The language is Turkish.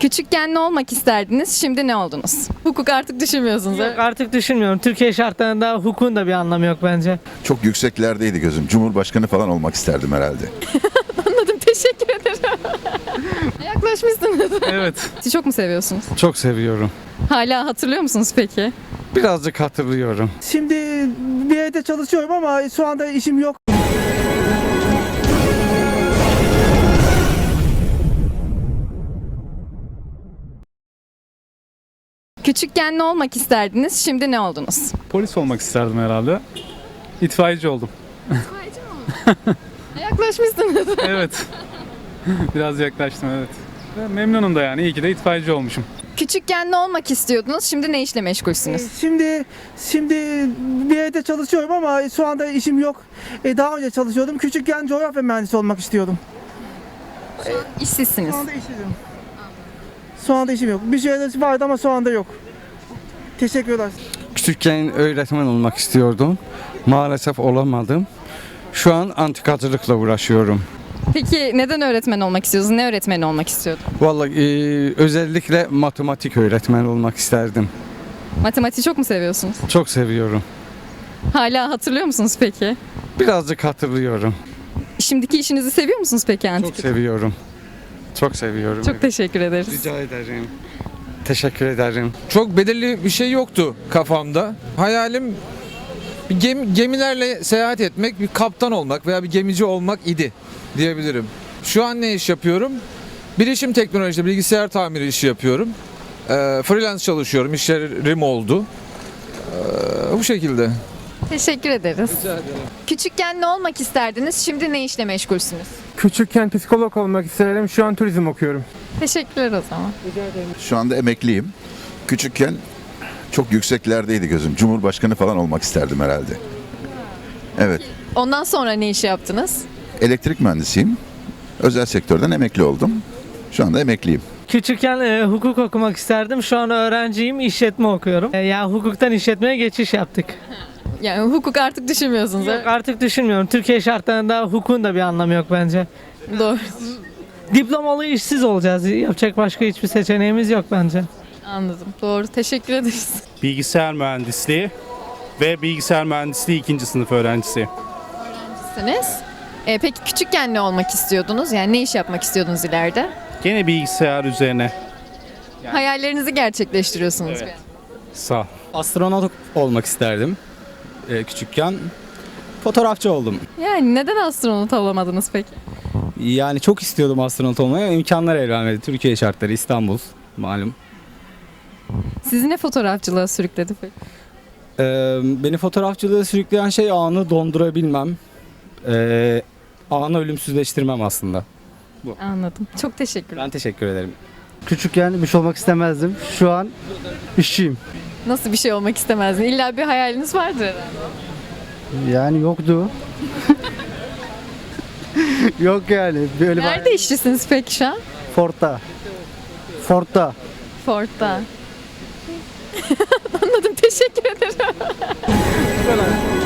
Küçükken ne olmak isterdiniz? Şimdi ne oldunuz? Hukuk artık düşünmüyorsunuz. Yok artık düşünmüyorum. Türkiye şartlarında hukukun da bir anlamı yok bence. Çok yükseklerdeydi gözüm. Cumhurbaşkanı falan olmak isterdim herhalde. Anladım. Teşekkür ederim. Yaklaşmışsınız. Evet. Siz çok mu seviyorsunuz? Çok seviyorum. Hala hatırlıyor musunuz peki? Birazcık hatırlıyorum. Şimdi bir yerde çalışıyorum ama şu anda işim yok. Küçükken ne olmak isterdiniz? Şimdi ne oldunuz? Polis olmak isterdim herhalde. İtfaiyeci oldum. Yaklaşmışsınız. Evet. Biraz yaklaştım evet. Ve Memnunum da yani. İyi ki de itfaiyeci olmuşum. Küçükken ne olmak istiyordunuz? Şimdi ne işle meşgulsünüz? Şimdi şimdi bir yerde çalışıyorum ama şu anda işim yok. E, daha önce çalışıyordum. Küçükken coğrafya mühendisi olmak istiyordum. İşsizsiniz. Şu anda işim. Şu anda işim yok. Bir şeyler vardı ama şu anda yok. Teşekkürler. Küçükken öğretmen olmak istiyordum. Maalesef olamadım. Şu an antikacılıkla uğraşıyorum. Peki neden öğretmen olmak istiyorsunuz? Ne öğretmeni olmak istiyordun? Vallahi e, özellikle matematik öğretmeni olmak isterdim. Matematiği çok mu seviyorsunuz? Çok seviyorum. Hala hatırlıyor musunuz peki? Birazcık hatırlıyorum. Şimdiki işinizi seviyor musunuz peki Çok antik? seviyorum. Çok seviyorum. Çok teşekkür ederiz. Rica ederim. Teşekkür ederim. Çok belirli bir şey yoktu kafamda. Hayalim bir gemi- gemilerle seyahat etmek, bir kaptan olmak veya bir gemici olmak idi diyebilirim. Şu an ne iş yapıyorum? Bilişim teknolojisi, bilgisayar tamiri işi yapıyorum. Ee, freelance çalışıyorum, işlerim oldu. Ee, bu şekilde. Teşekkür ederiz. Küçükken ne olmak isterdiniz? Şimdi ne işle meşgulsünüz? Küçükken psikolog olmak isterdim. Şu an turizm okuyorum. Teşekkürler o zaman. Şu anda emekliyim. Küçükken çok yükseklerdeydi gözüm. Cumhurbaşkanı falan olmak isterdim herhalde. Evet. Ondan sonra ne iş yaptınız? Elektrik mühendisiyim. Özel sektörden emekli oldum. Şu anda emekliyim. Küçükken e, hukuk okumak isterdim. Şu an öğrenciyim, işletme okuyorum. E, ya hukuktan işletmeye geçiş yaptık. Yani hukuk artık düşünmüyorsunuz. Yok artık düşünmüyorum. Türkiye şartlarında hukukun da bir anlamı yok bence. Doğru. Diplomalı işsiz olacağız. Yapacak başka hiçbir seçeneğimiz yok bence. Anladım. Doğru. Teşekkür ederiz. bilgisayar mühendisliği ve bilgisayar mühendisliği ikinci sınıf öğrencisi. Siz? E, peki küçükken ne olmak istiyordunuz? Yani ne iş yapmak istiyordunuz ileride? Gene bilgisayar üzerine. Hayallerinizi gerçekleştiriyorsunuz. Evet. Sağ ol. Astronot olmak isterdim Ee, küçükken. Fotoğrafçı oldum. Yani neden astronot olamadınız peki? Yani çok istiyordum astronot olmaya. imkanlar el vermedi. Türkiye şartları, İstanbul malum. Sizi ne fotoğrafçılığa sürükledi peki? Ee, beni fotoğrafçılığa sürükleyen şey anı dondurabilmem. Ee, anı ölümsüzleştirmem aslında. Anladım. Çok teşekkürler. Ben teşekkür ederim. Küçükken bir şey olmak istemezdim. Şu an işçiyim. Nasıl bir şey olmak istemezdin? İlla bir hayaliniz vardır herhalde. Yani yoktu. yok yani. Böyle Nerede işçisiniz peki şu an? Ford'da. Ford'da. Ford'da. Anladım. Teşekkür ederim.